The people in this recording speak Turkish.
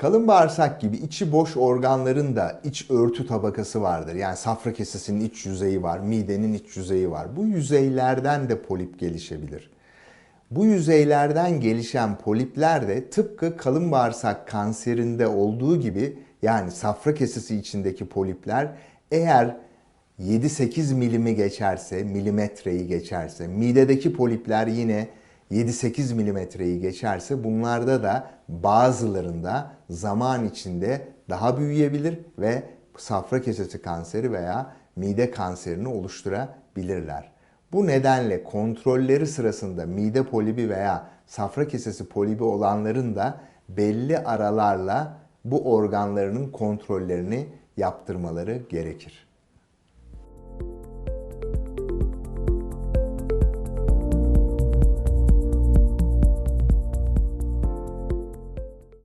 Kalın bağırsak gibi içi boş organların da iç örtü tabakası vardır. Yani safra kesesinin iç yüzeyi var, midenin iç yüzeyi var. Bu yüzeylerden de polip gelişebilir. Bu yüzeylerden gelişen polipler de tıpkı kalın bağırsak kanserinde olduğu gibi yani safra kesesi içindeki polipler eğer 7-8 milimi geçerse, milimetreyi geçerse, midedeki polipler yine 7-8 milimetreyi geçerse bunlarda da bazılarında zaman içinde daha büyüyebilir ve safra kesesi kanseri veya mide kanserini oluşturabilirler. Bu nedenle kontrolleri sırasında mide polibi veya safra kesesi polibi olanların da belli aralarla bu organlarının kontrollerini yaptırmaları gerekir.